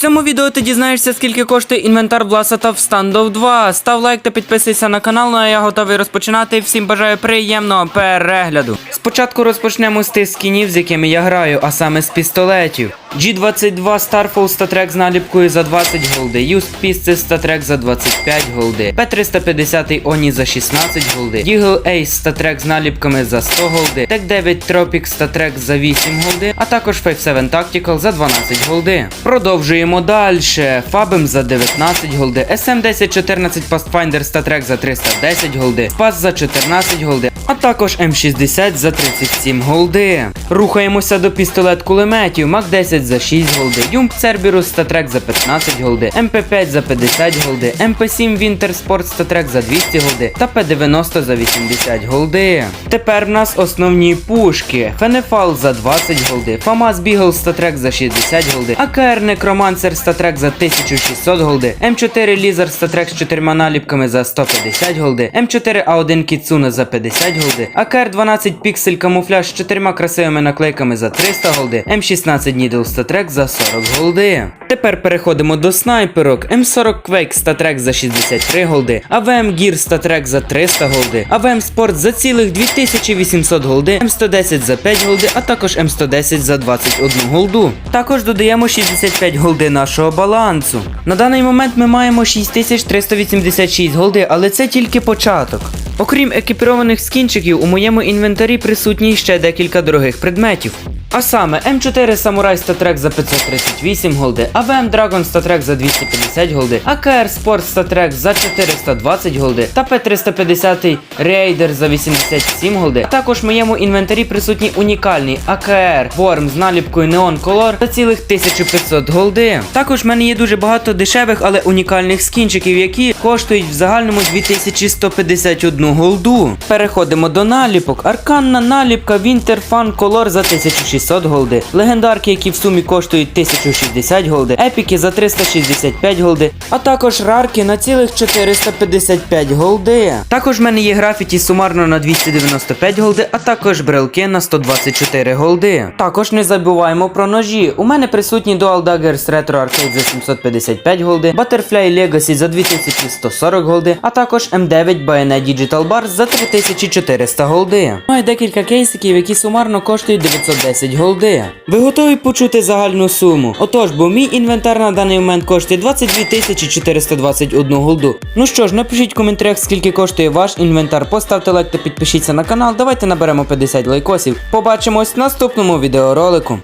цьому відео ти дізнаєшся, скільки коштує інвентар Бласата в Standoff 2. Став лайк та підписуйся на канал, ну а я готовий розпочинати. Всім бажаю приємного перегляду. Спочатку розпочнемо з тих скінів, з якими я граю, а саме з пістолетів. G22 Starfall статрек з наліпкою за 20 голди, Used Pistols статрек за 25 голди, P350 Oni за 16 голди, Eagle Ace статрек з наліпками за 100 голди, Tech 9 Tropic статрек за 8 голди, а також 5-7 Tactical за 12 голди. Продовжуємо далі. Фабем за 19 голди, SM1014 Pathfinder статрек за 310 голди, Spaz за 14 голди, а також М60 за 37 голди. Рухаємося до пістолет кулеметів, Мак 10 за 6 голди, Юмп Cerberus статрек за 15 голди, МП5 за 50 голди, МП7 Winter Sport статрек за 200 голди та П90 за 80 голди. Тепер в нас основні пушки. Фенефал за 20 голди, ФАМАС Бігл статрек за 60 голди, АКР Некромансер статрек за 1600 голди, М4 Лізер статрек з 4 наліпками за 150 голди, М4 А1 Кіцуна за 50 голди, АКР 12 Піксель камуфляж з 4 красивими наклейками за 300 голди, М16 Нідл статрек за 40 голди. Тепер переходимо до снайперок. М40 Quake статрек за 63 голди, АВМ Gear статрек за 300 голди, АВМ Sport за цілих 2800 голди, М110 за 5 голди, а також М110 за 21 голду. Також додаємо 65 голди нашого балансу. На даний момент ми маємо 6386 голди, але це тільки початок. Окрім екіпірованих скінчиків, у моєму інвентарі присутні ще декілька дорогих предметів. А саме М4 Samurai статрек за 538 голди, АВМ Dragon статрек за 250 голди, АКР Sport статрек за 420 голди та П350 Raider за 87 голди. А також в моєму інвентарі присутній унікальний АКР Worm з наліпкою Neon Color за цілих 1500 голди. Також в мене є дуже багато дешевих, але унікальних скінчиків, які коштують в загальному 2151 голду. Переходимо до наліпок. Арканна наліпка Winter Fun Color за 1600 голди. Легендарки, які в сумі коштують 1060 голди. Епіки за 365 голди. А також рарки на цілих 455 голди. Також в мене є графіті сумарно на 295 голди, а також брелки на 124 голди. Також не забуваємо про ножі. У мене присутні Dual Daggers Retro Arcade за 755 голди, Butterfly Legacy за 2140 голди, а також M9 Bayonet Digital Bars за 3400 голди. Маю декілька кейсиків, які сумарно коштують 910 голди. Ви готові почути загальну суму? Отож, бо мій інвентар на даний момент коштує 22 421 голду. Ну що ж, напишіть в коментарях, скільки коштує ваш інвентар. Поставте лайк та підпишіться на канал. Давайте наберемо 50 лайкосів. Побачимось в наступному відеоролику.